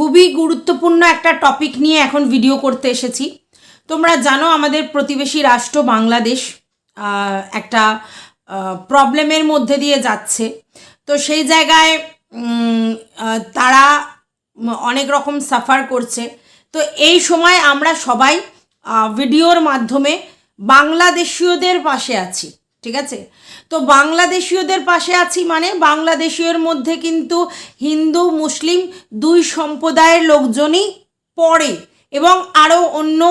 খুবই গুরুত্বপূর্ণ একটা টপিক নিয়ে এখন ভিডিও করতে এসেছি। তোমরা জানো আমাদের প্রতিবেশী রাষ্ট্র বাংলাদেশ একটা প্রবলেমের মধ্যে দিয়ে যাচ্ছে। তো সেই জায়গায় তারা অনেক রকম সাফার করছে। তো এই সময় আমরা সবাই ভিডিওর মাধ্যমে বাংলাদেশীয়দের পাশে আছি। ঠিক আছে? তো বাংলাদেশীয়দের পাশে আছি মানে বাংলাদেশীয়র মধ্যে কিন্তু হিন্দু, মুসলিম দুই সম্প্রদায়ের লোকজনই পড়ে এবং আরও অন্য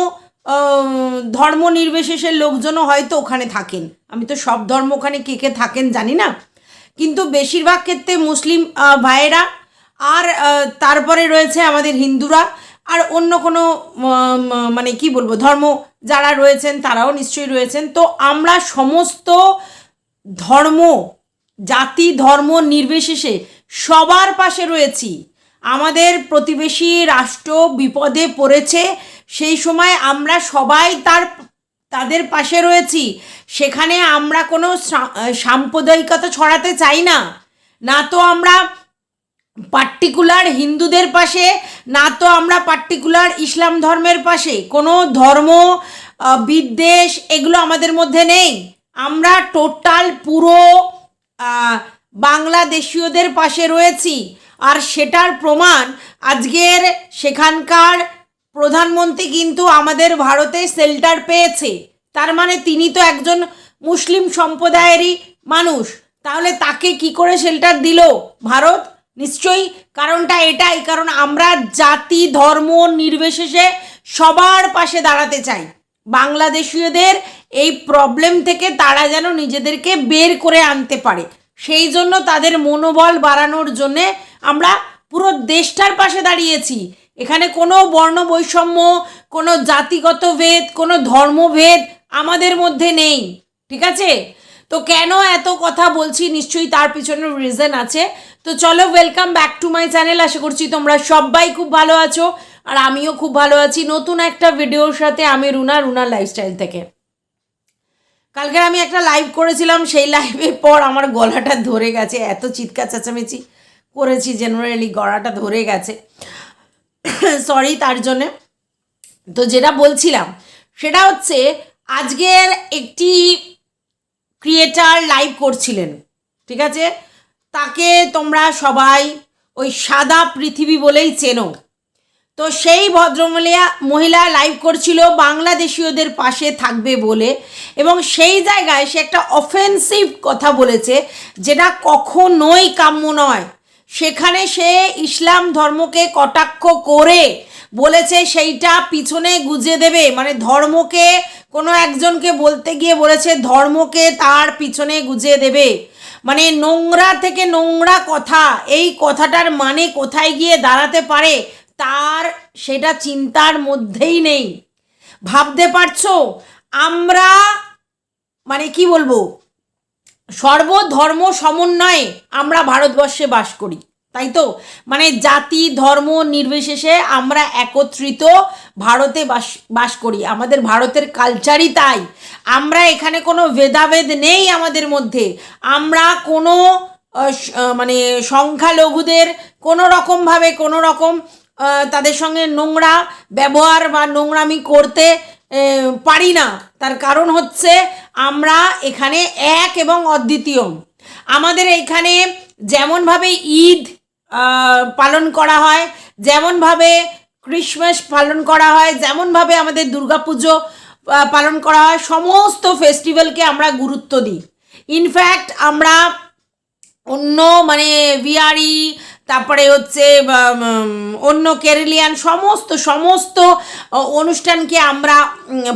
ধর্ম নির্বিশেষের লোকজনও হয়তো ওখানে থাকেন। আমি তো সব ধর্ম ওখানে কে কে থাকেন জানি না। কিন্তু বেশিরভাগ ক্ষেত্রে মুসলিম ভাইয়েরা আর তারপরে রয়েছে আমাদের হিন্দুরা। আর অন্য কোনো মানে কি বলব, ধর্ম যারা রয়েছেন তারাও নিশ্চয়ই রয়েছেন। তো আমরা সমস্ত ধর্ম, জাতি, ধর্ম নির্বিশেষে সবার পাশে রয়েছি। আমাদের প্রতিবেশী রাষ্ট্র বিপদে পড়েছে, সেই সময় আমরা সবাই তার, তাদের পাশে রয়েছি। সেখানে আমরা কোনো সাম্প্রদায়িকতা ছড়াতে চাই না। না তো আমরা পার্টিকুলার হিন্দুদের পাশে, না তো আমরা পার্টিকুলার ইসলাম ধর্মের পাশে। কোনো ধর্ম বিদ্বেষ এগুলো আমাদের মধ্যে নেই। আমরা টোটাল পুরো বাংলাদেশীয়দের পাশে রয়েছি। আর সেটার প্রমাণ আজকের সেখানকার প্রধানমন্ত্রী কিন্তু আমাদের ভারতে শেল্টার পেয়েছে। তার মানে তিনি তো একজন মুসলিম সম্প্রদায়েরই মানুষ। তাহলে তাকে কি করে শেল্টার দিল ভারত? নিশ্চয়ই কারণটা এটাই, কারণ আমরা জাতি, ধর্ম, নির্বিশেষে সবার পাশে দাঁড়াতে চাই। বাংলাদেশীয়দের এই প্রবলেম থেকে তারা যেন নিজেদেরকে বের করে আনতে পারে। সেই জন্য তাদের মনোবল বাড়ানোর জন্যে আমরা পুরো দেশটার পাশে দাঁড়িয়েছি। এখানে কোনো বর্ণ বৈষম্য, কোনো জাতিগত ভেদ, কোনো ধর্মভেদ আমাদের মধ্যে নেই। ঠিক আছে? তো কেন এত কথা বলছি? নিশ্চয়ই তার পিছনে রিজন আছে। তো চলো welcome back to my channel আশা করছি তোমরা সবাই খুব ভালো আছো আর আমিও খুব ভালো আছি নতুন একটা ভিডিওর সাথে আমি রুনা রুনার লাইফস্টাইল থেকে। কালকে আমি একটা লাইভ করেছিলাম, সেই লাইভের পর আমার গলাটা ধরে গেছে। এত চিৎকার চেঁচামেচি করেছি জেনারেলি গলাটা ধরে গেছে। সরি তার জন্যে। তো যেটা বলছিলাম, সেটা হচ্ছে, আজকের একটি ক্রিয়েটার লাইভ করছিলেন, ঠিক আছে? তাকে তোমরা সবাই ওই সাদা পৃথিবী বলেই চেনো। তো সেই ভদ্রমহিলা, মহিলা লাইভ করছিল, বাংলাদেশীয়দের পাশে থাকবে বলে, এবং সেই জায়গায় সে একটা অফেন্সিভ কথা বলেছে, যেটা কখনোই কাম্য নয়। সেখানে সে ইসলাম ধর্মকে কটাক্ষ করে বলেছে সেইটা পিছনে গুজে দেবে। মানে ধর্মকে, কোনো একজনকে বলতে গিয়ে বলেছে ধর্মকে তার পিছনে গুজে দেবে। মানে নোংরা থেকে নোংরা কথা, এই কথাটার মানে কোথায় গিয়ে দাঁড়াতে পারে, তার সেটা চিন্তার মধ্যেই নেই। ভাবতে পারছ? আমরা মানে কি বলব? সর্বধর্ম সমন্বয়ে আমরা ভারতবর্ষে বাস করি। তাই তো? মানে জাতি, ধর্ম নির্বিশেষে আমরা একত্রিত ভারতে বাস বাস করি। আমাদের ভারতের কালচারই তাই। আমরা এখানে কোনো ভেদাভেদ নেই আমাদের মধ্যে। আমরা কোনো মানে সংখ্যালঘুদের কোনো রকমভাবে, কোনো রকম তাদের সঙ্গে নোংরা ব্যবহার বা নোংরামি করতে পারি না। তার কারণ হচ্ছে আমরা এখানে এক এবং অদ্বিতীয়। আমাদের এখানে যেমনভাবে ঈদ পালন করা হয়। যেমনভাবে ক্রিসমাস পালন করা হয়, যেমনভাবে আমাদের দুর্গাপুজো পালন করা হয়, সমস্ত ফেস্টিভ্যালকে আমরা গুরুত্ব দিই। ইনফ্যাক্ট আমরা অন্য মানে বিহারি তারপরে হচ্ছে অন্য কেরেলিয়ান সমস্ত সমস্ত অনুষ্ঠানকে আমরা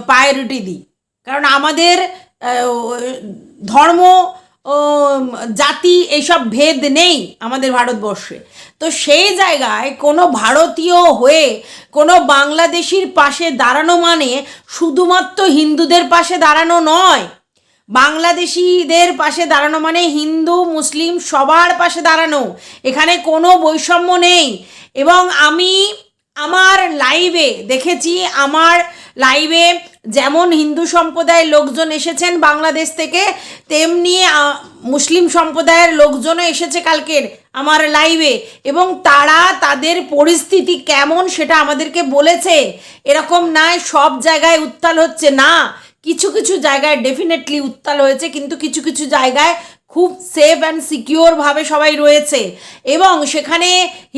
প্রায়োরিটি দিই। কারণ আমাদের ধর্ম জাতি এইসব ভেদ নেই আমাদের ভারতবর্ষে। তো সেই জায়গায় কোনো ভারতীয় হয়ে কোনো বাংলাদেশির পাশে দাঁড়ানো মানে শুধুমাত্র হিন্দুদের পাশে দাঁড়ানো নয়। বাংলাদেশিদের পাশে দাঁড়ানো মানে হিন্দু, মুসলিম সবার পাশে দাঁড়ানো। এখানে কোনো বৈষম্য নেই। এবং আমি আমার লাইভে দেখেছি, আমার লাইভে যেমন হিন্দু সম্প্রদায়ের লোকজন এসেছেন বাংলাদেশ থেকে, তেমনি মুসলিম সম্প্রদায়ের লোকজনও এসেছে কালকের আমার লাইভে এবং তারা তাদের পরিস্থিতি কেমন সেটা আমাদেরকে বলেছে। এরকম নয়, সব জায়গায় উত্তাল হচ্ছে। না, কিছু কিছু জায়গায় ডেফিনেটলি উত্তাল হয়েছে, কিন্তু কিছু কিছু জায়গায় খুব সেফ অ্যান্ড সিকিওরভাবে সবাই রয়েছে। এবং সেখানে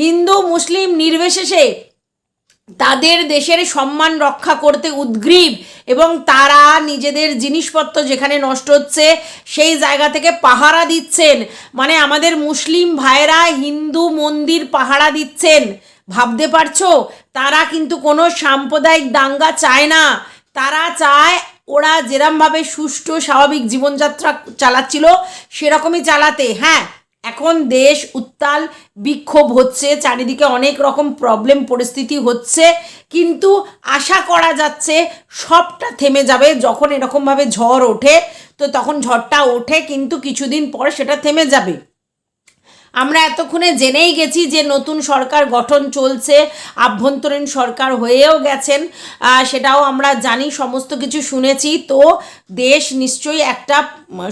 হিন্দু, মুসলিম নির্বিশেষে তাদের দেশের সম্মান রক্ষা করতে উদ্গ্রীব এবং তারা নিজেদের জিনিসপত্র যেখানে নষ্ট হচ্ছে, সেই জায়গা থেকে পাহারা দিচ্ছেন। মানে আমাদের মুসলিম ভাইরা হিন্দু মন্দির পাহারা দিচ্ছেন। ভাবতে পারছ? তারা কিন্তু কোনো সাম্প্রদায়িক দাঙ্গা চায় না। তারা চায় ওরা যেরমভাবে সুষ্ঠু, স্বাভাবিক জীবনযাত্রা চালাচ্ছিল, সেরকমই চালাতে। হ্যাঁ এখন দেশ উত্তাল, বিক্ষোভ হচ্ছে, চারিদিকে অনেক রকম প্রবলেম পরিস্থিতি হচ্ছে, কিন্তু আশা করা যাচ্ছে সবটা থেমে যাবে, যখন এরকমভাবে ঝড় ওঠে, তো তখন ঝড়টা ওঠে, কিন্তু কিছুদিন পর সেটা থেমে যাবে। আমরা এতক্ষণে জেনেই গেছি যে নতুন সরকার গঠন চলছে, আভ্যন্তরীণ সরকার হয়েও গেছেন সেটাও আমরা জানি, সমস্ত কিছু শুনেছি। তো দেশ নিশ্চয়ই একটা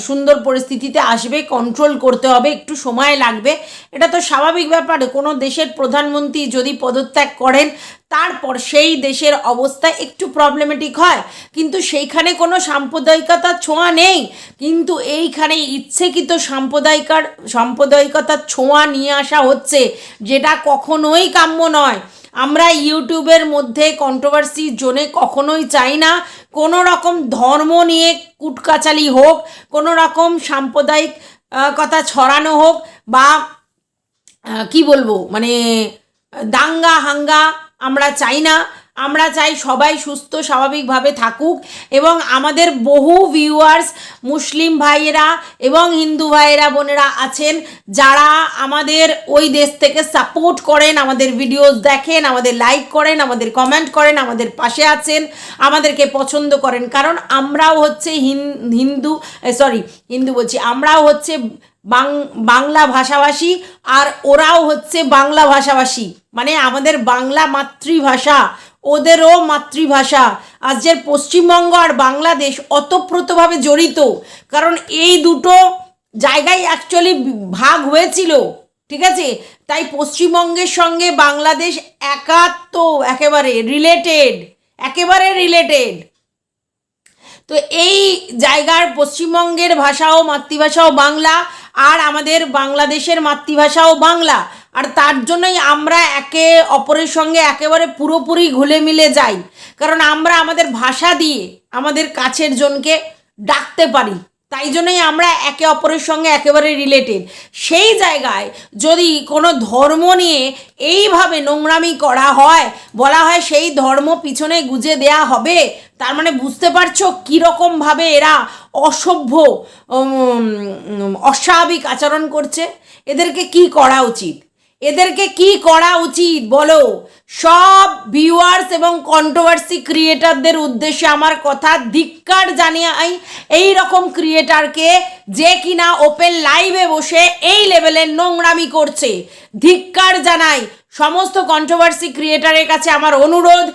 সুন্দর পরিস্থিতিতে আসবে কন্ট্রোল করতে হবে, একটু সময় লাগবে। এটা তো স্বাভাবিক ব্যাপার, কোনো দেশের প্রধানমন্ত্রী যদি পদত্যাগ করেন তারপর সেই দেশের অবস্থা একটু প্রবলেমেটিক হয়। কিন্তু সেইখানে কোনো সাম্প্রদায়িকতার ছোঁয়া নেই। কিন্তু এইখানে ইচ্ছেকৃত সাম্প্রদায়িকার, সাম্প্রদায়িকতার ছোঁয়া নিয়ে আসা হচ্ছে, যেটা কখনোই কাম্য নয়। আমরা ইউটিউবের মধ্যে কন্ট্রোভার্সি জোনে কখনোই চাই না। কোনো রকম ধর্ম নিয়ে কুটকাচালি হোক, কোনো রকম সাম্প্রদায়িক কথা ছড়ানো হোক বা কি বলব? মানে দাঙ্গা হাঙ্গা আমরা চাই না। আমরা চাই সবাই সুস্থ, স্বাভাবিকভাবে থাকুক এবং আমাদের বহু ভিউয়ার্স মুসলিম ভাইয়েরা এবং হিন্দু ভাইয়েরা, বোনেরা আছেন, যারা আমাদের ওই দেশ থেকে সাপোর্ট করেন, আমাদের ভিডিওস দেখেন, আমাদের লাইক করেন, আমাদের কমেন্ট করেন, আমাদের পাশে আছেন, আমাদেরকে পছন্দ করেন। কারণ আমরাও হচ্ছে হিন- হিন্দু সরি হিন্দু বলছি, আমরাও হচ্ছে বাংলা ভাষাভাষী, আর ওরাও হচ্ছে বাংলা ভাষাভাষী। মানে আমাদের বাংলা মাতৃভাষা, ওদেরও মাতৃভাষা। আজকের পশ্চিমবঙ্গ আর বাংলাদেশ অতপ্রতভাবে জড়িত, কারণ এই দুটো জায়গায় অ্যাকচুয়ালি ভাগ হয়েছিল, ঠিক আছে? তাই পশ্চিমবঙ্গের সঙ্গে বাংলাদেশ একাত্ম, একেবারে রিলেটেড একেবারে রিলেটেড তো এই জায়গার পশ্চিমবঙ্গের ভাষাও, মাতৃভাষাও বাংলা আর আমাদের বাংলাদেশের মাতৃভাষাও বাংলা। আর তার জন্যই আমরা একে অপরের সঙ্গে একেবারে পুরোপুরি ঘুলে মিলে যাই। কারণ আমরা আমাদের ভাষা দিয়ে আমাদের কাছের জনকে ডাকতে পারি। তাই জন্যই আমরা একে অপরের সঙ্গে একেবারে রিলেটেড সেই জায়গায় যদি কোনো ধর্ম নিয়ে এইভাবে নোংরামি করা হয়, বলা হয় সেই ধর্ম পিছনে গুজে দেয়া হবে, তার মানে বুঝতে পারছ কীরকমভাবে এরা অসভ্য অস্বাভাবিক আচরণ করছে? এদেরকে কি করা উচিত? এদেরকে কি করা উচিত? বলো। সব ভিউয়ার্স এবং কন্ট্রোভার্সি ক্রিয়েটারদের উদ্দেশ্যে আমার কথা ধিক্কার জানিয়ে এই রকম ক্রিয়েটারকে যে কিনা ওপেন লাইভে বসে এই লেভেলের নোংরামি করছে। ধিক্কার জানাই। সমস্ত কন্ট্রোভার্সি ক্রিয়েটারের কাছে আমার অনুরোধ,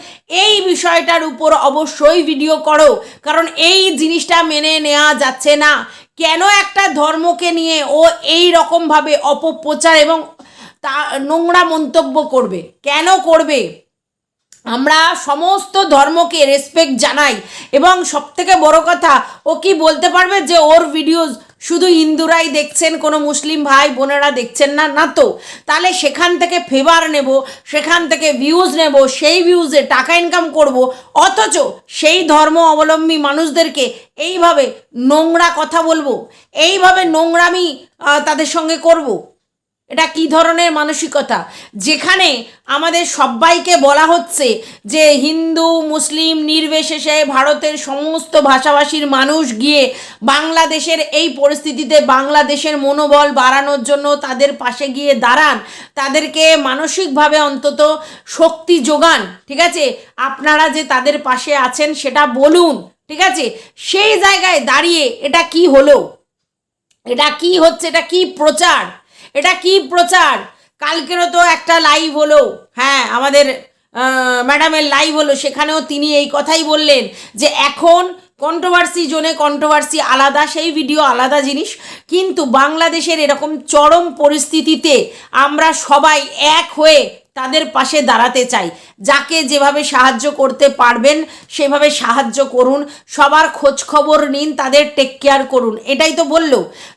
এই বিষয়টার উপর অবশ্যই ভিডিও করো। কারণ এই জিনিসটা মেনে নেওয়া যাচ্ছে না। কেন একটা ধর্মকে নিয়ে ও এই রকমভাবে অপপ্রচার এবং তা নোংরা মন্তব্য করবে। কেন করবে? আমরা সমস্ত ধর্মকে রেসপেক্ট জানাই এবং সবথেকে বড় কথা, ও কি বলতে পারবে যে ওর ভিডিওস শুধু হিন্দুরাই দেখছেন, কোনো মুসলিম ভাই বোনেরা দেখছেন না? না তো। তাহলে সেখান থেকে ফেভার নেব, সেখান থেকে ভিউজ নেব, সেই ভিউজে টাকা ইনকাম করব, অথচ সেই ধর্ম অবলম্বী মানুষদেরকে এইভাবে নোংরা কথা বলব, এইভাবে নোংরামি তাদের সঙ্গে করব। এটা কি ধরনের মানসিকতা? যেখানে আমাদের সবাইকে বলা হচ্ছে যে হিন্দু, মুসলিম, নির্বিশেষে ভারতের সমস্ত ভাষাভাষীর মানুষ গিয়ে বাংলাদেশের এই পরিস্থিতিতে বাংলাদেশের মনোবল বাড়ানোর জন্য তাদের পাশে গিয়ে দাঁড়ান। তাদেরকে মানসিকভাবে অন্তত শক্তি যোগান, ঠিক আছে? আপনারা যে তাদের পাশে আছেন সেটা বলুন, ঠিক আছে? সেই জায়গায় দাঁড়িয়ে এটা কি হলো? এটা কি হচ্ছে? এটা কি প্রচার? এটা কি প্রচার? কালকেরও তো একটা লাইভ হলো। হ্যাঁ আমাদের ম্যাডামের লাইভ হলো, সেখানেও তিনি এই কথাই বললেন যে এখন কন্ট্রোভার্সি জোনে কন্ট্রোভার্সি আলাদা, সেই ভিডিও আলাদা জিনিস। কিন্তু বাংলাদেশের এরকম চরম পরিস্থিতিতে আমরা সবাই এক হয়ে তাদের পাশে দাঁড়াতে চাই। যাকে যেভাবে সাহায্য করতে পারবেন, সেভাবে সাহায্য করুন, সবার খবর নিন, তাদের টেক কেয়ার করুন। এটাই তো বলল।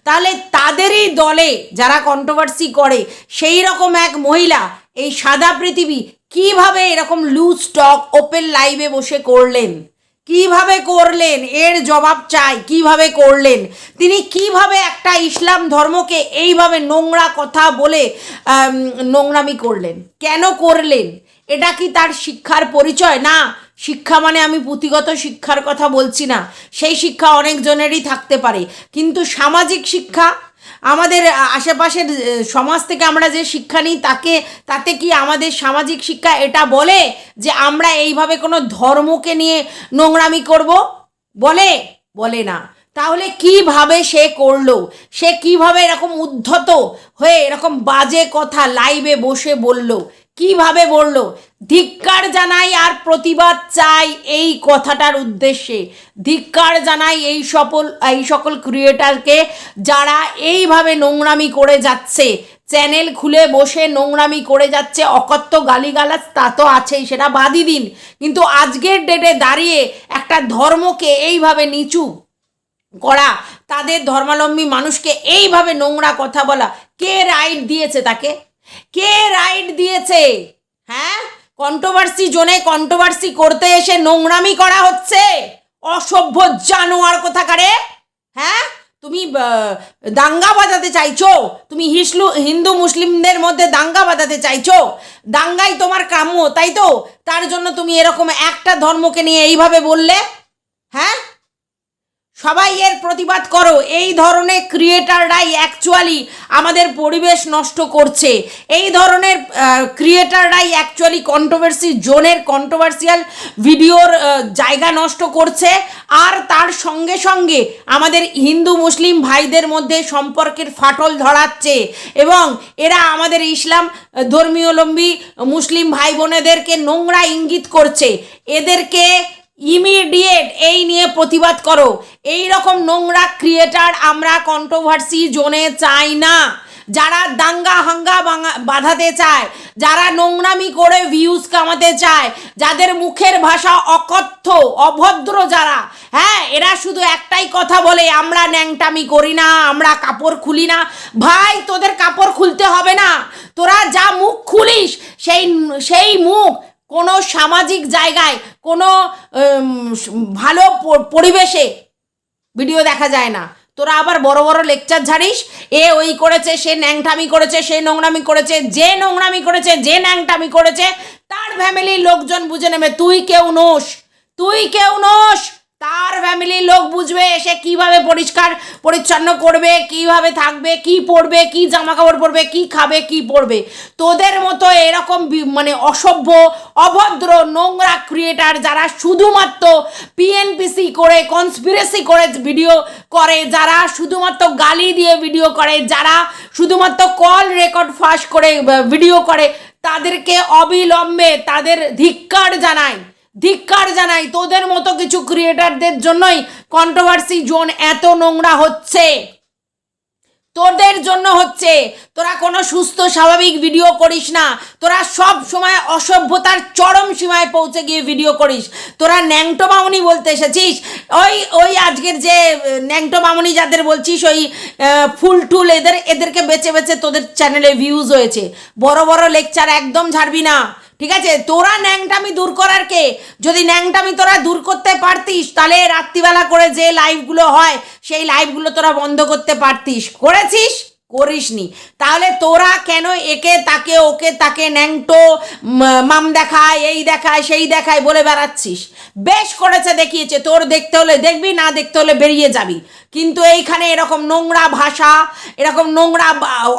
তাহলে তাদেরই দলে যারা কন্ট্রোভার্সি করে, সেই রকম এক মহিলা, এই সাদা পৃথিবী কীভাবে এরকম লুজ স্টক ওপেন লাইভে বসে করলেন? কীভাবে করলেন? এর জবাব চাই, কীভাবে করলেন? তিনি কীভাবে একটা ইসলাম ধর্মকে এইভাবে নোংরা কথা বলে নোংরামি করলেন? কেন করলেন? এটা কি তার শিক্ষার পরিচয়? না, শিক্ষা মানে আমি পুঁথিগত শিক্ষার কথা বলছি না। সেই শিক্ষা অনেকজনেরই থাকতে পারে। কিন্তু সামাজিক শিক্ষা আমাদের আশেপাশের সমাজ থেকে আমরা যে শিক্ষা নিই, তাকে, তাতে কি আমাদের সামাজিক শিক্ষা এটা বলে যে আমরা এইভাবে কোনো ধর্মকে নিয়ে নোংরামি করব? বলে? বলে না। তাহলে কীভাবে সে করল? সে কীভাবে এরকম উদ্ধত হয়ে এরকম বাজে কথা লাইভে বসে বলল? কীভাবে বলল? ধিক্কার জানাই আর প্রতিবাদ চাই এই কথাটার উদ্দেশ্যে। ধিক্কার জানাই এই সকল এই সকল ক্রিয়েটারকে যারা এইভাবে নোংরামি করে যাচ্ছে। চ্যানেল খুলে বসে নোংরামি করে যাচ্ছে, অকথ্য গালিগালাজ তা তো আছেই, সেটা বাদই দিন। কিন্তু আজকের ডেটে দাঁড়িয়ে একটা ধর্মকে এইভাবে নিচু করা, তাদের ধর্মালম্বী মানুষকে এইভাবে নোংরা কথা বলা, কে রাইট দিয়েছে তাকে? কে রাইট দিয়েছে? হ্যাঁ? কন্ট্রোভার্সি জোনে কন্ট্রোভার্সি করতে এসে নোংরামি করা হচ্ছে? অসভ্য জানোয়ার কোথাকারে? হ্যাঁ? তুমি দাঙ্গা বাজাতে চাইছো? তুমি হিসলু, হিন্দু মুসলিমদের মধ্যে দাঙ্গা বাজাতে চাইছো? দাঙ্গাই তোমার কাম্য, তাই তো? তার জন্য তুমি এরকম একটা ধর্মকে নিয়ে এইভাবে বললে? হ্যাঁ? সবাই এর প্রতিবাদ করো। এই ধরনের ক্রিয়েটাররাই অ্যাকচুয়ালি আমাদের পরিবেশ নষ্ট করছে। এই ধরনের ক্রিয়েটাররাই অ্যাকচুয়ালি কন্ট্রোভার্সি জোনের কন্ট্রোভার্সিয়াল ভিডিওর জায়গা নষ্ট করছে। আর তার সঙ্গে সঙ্গে আমাদের হিন্দু, মুসলিম ভাইদের মধ্যে সম্পর্কের ফাটল ধরাচ্ছে এবং এরা আমাদের ইসলাম ধর্মীয়লম্বী মুসলিম ভাই বোনেদেরকে নোংরা ইঙ্গিত করছে। এদেরকে ইমিডিয়েট এই নিয়ে প্রতিবাদ করো। এই রকম নোংরা ক্রিয়েটার আমরা কন্ট্রোভার্সি জোনে চাই না। যারা দাঙ্গা হাঙ্গা বাঁধাতে চায়, যারা নোংরামি করে ভিউজ কামাতে চায়, যাদের মুখের ভাষা অকথ্য, অভদ্র যারা হ্যাঁ এরা শুধু একটাই কথা বলে, আমরা ন্যাংটামি করি না, আমরা কাপড় খুলি না। ভাই, তোদের কাপড় খুলতে হবে না। তোরা যা মুখ খুলিস, সেই সেই মুখ কোনো সামাজিক জায়গায়, কোনো ভালো পরিবেশে ভিডিও দেখা যায় না। তোরা আবার বড় বড় লেকচার ঝাড়িস, এ ওই করেছে, সে ন্যাংটামি করেছে, সে নোংরামি করেছে, যে নোংরামি করেছে, যে ন্যাংটামি করেছে, তার ফ্যামিলির লোকজন বুঝে নেবে, তুই কেউ নোস, তুই কেউ নোস। তার ফ্যামিলির লোক বুঝবে সে কীভাবে পরিষ্কার, পরিচ্ছন্ন করবে, কীভাবে থাকবে, কি পরবে, কি জামা কাপড় পরবে, কি খাবে, কি পরবে। তোদের মতো এরকম মানে অসভ্য, অভদ্র, নোংরা ক্রিয়েটার যারা শুধুমাত্র পিএনপিসি করে কনস্পিরেসি করে ভিডিও করে, যারা শুধুমাত্র গালি দিয়ে ভিডিও করে, যারা শুধুমাত্র কল রেকর্ড ফাঁস করে ভিডিও করে, তাদেরকে অবিলম্বে তাদের ধিক্কার জানায়। ধিক্কার জানাই, তোদের মতো কিছু ক্রিয়েটারদের জন্যই কন্ট্রোভার্সি জোন এত নোংরা হচ্ছে। তোদের জন্য হচ্ছে। তোরা কোনো সুস্থ, স্বাভাবিক ভিডিও করিস না। তোরা সব সময় অসভ্যতার চরম সীমায় পৌঁছে গিয়ে ভিডিও করিস। তোরা ন্যাংটো মামনি বলতে এসেছিস। ওই ওই আজকের যে ন্যাংটো মামনি যাদের বলছিস, ওই ফুল টুল এদের, এদেরকে বেছে বেছে তোদের চ্যানেলে ভিউজ হয়েছে। বড় বড় লেকচার একদম ছাড়বি না। ঠিক আছে? তোরা ন্যাংটামি দূর করার কে? যদি ন্যাংটামি তোরা দূর করতে পারতিস, তাহলে রাত্রিবেলা করে যে লাইভগুলো হয়, সেই লাইভগুলো তোরা বন্ধ করতে পারতিস। করেছিস? করিসনি। তাহলে তোরা কেন একে তাকে, ওকে তাকে ন্যাংটো মাম দেখায়, এই দেখায়, সেই দেখায় বলে বেড়াচ্ছিস? বেশ করেছে দেখিয়েছে। তোর দেখতে হলে দেখবি, না দেখতে হলে বেরিয়ে যাবি। কিন্তু এইখানে এরকম নোংরা ভাষা, এরকম নোংরা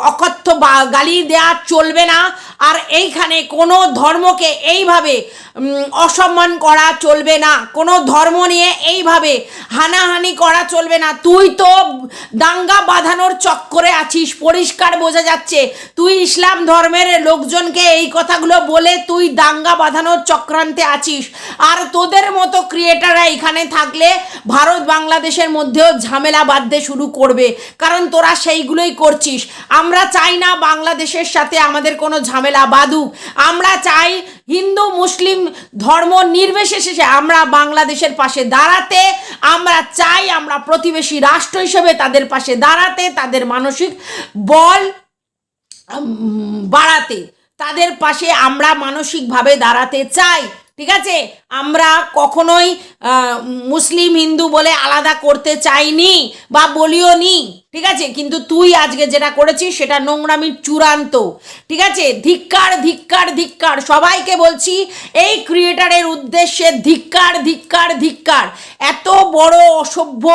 অকথ্য গালি দেওয়া চলবে না। আর এইখানে কোনো ধর্মকে এইভাবে অসম্মান করা চলবে না। কোনো ধর্ম নিয়ে এইভাবে হানাহানি করা চলবে না। তুই তো দাঙ্গা বাঁধানোর চক্করে আছিস। আছিস পরিষ্কার বোঝা যাচ্ছে। তুই ইসলাম ধর্মের লোকজনকে এই কথাগুলো বলে তুই দাঙ্গা বাঁধানোর চক্রান্তে আছিস। আর তোদের মতো ক্রিয়েটাররা এখানে থাকলে ভারত বাংলাদেশের মধ্যেও ঝামেলা বাঁধতে শুরু করবে। কারণ তোরা সেইগুলোই করছিস। আমরা চাই না বাংলাদেশের সাথে আমাদের কোনো ঝামেলা বাঁধুক। আমরা চাই হিন্দু, মুসলিম ধর্ম নির্বিশেষে আমরা বাংলাদেশের পাশে দাঁড়াতে, আমরা চাই আমরা প্রতিবেশী রাষ্ট্র হিসেবে তাদের পাশে দাঁড়াতে, তাদের মানসিক বল বাড়াতে। তাদের পাশে আমরা মানসিকভাবে দাঁড়াতে চাই, ঠিক আছে? আমরা কখনোই মুসলিম হিন্দু বলে আলাদা করতে চাইনি বা বলিও নি ঠিক আছে? কিন্তু তুই আজকে যেটা করেছিস সেটা নোংরামির চূড়ান্ত। ঠিক আছে? ধিক্কার ধিক্কার ধিক্কার। সবাইকে বলছি, এই ক্রিয়েটারের উদ্দেশ্যে ধিক্কার ধিক্কার ধিক্কার। এত বড় অসভ্য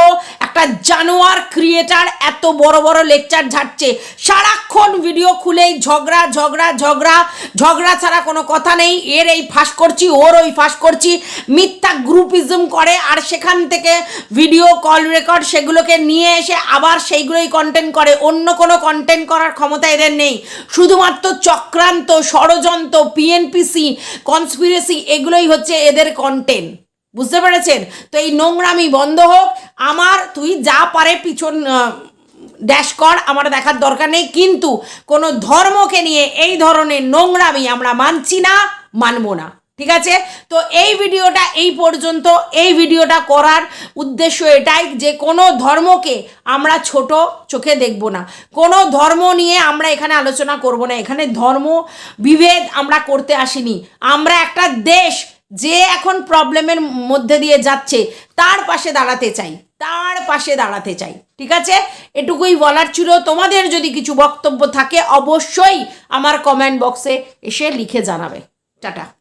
একটা জানোয়ার ক্রিয়েটার এত বড় বড় লেকচার ঝাড়ছে। সারাক্ষণ ভিডিও খুলেই ঝগড়া ঝগড়া ঝগড়া। ঝগড়া ছাড়া কোনো কথা নেই। এর এই ফাঁস করছি, ওর ওই ফাঁস করছি। মিথ্যা গ্রুপিজম করে আর সেখান থেকে ভিডিও, কল রেকর্ড সেগুলোকে নিয়ে এসে আবার সেইগুলোই কন্টেন্ট করে, অন্য কোনো কন্টেন্ট করার ক্ষমতা এদের নেই। শুধুমাত্র চক্রান্ত, ষড়যন্ত্র পিএনপিসি কনস্পিরেসি এগুলোই হচ্ছে এদের কন্টেন্ট বুঝতে পেরেছেন? তো এই নোংরামি বন্ধ হোক। আমার, তুই যা পারে পিছন ড্যাশ কর, আমার দেখার দরকার নেই। কিন্তু কোনো ধর্মকে নিয়ে এই ধরনের নোংরামি আমরা মানছি না, মানবো না। ঠিক আছে? তো এই ভিডিওটা এই পর্যন্ত। এই ভিডিওটা করার উদ্দেশ্য এটাই যে কোনো ধর্মকে আমরা ছোট চোখে দেখব না। কোনো ধর্ম নিয়ে আমরা এখানে আলোচনা করব না। এখানে ধর্ম বিভেদ আমরা করতে আসিনি। আমরা একটা দেশ যে এখন প্রবলেমের মধ্যে দিয়ে যাচ্ছে, তার পাশে দাঁড়াতে চাই। তার পাশে দাঁড়াতে চাই। ঠিক আছে? এটুকুই বলার ছিল। তোমাদের যদি কিছু বক্তব্য থাকে, অবশ্যই আমার কমেন্ট বক্সে এসে লিখে জানাবে। টাটা।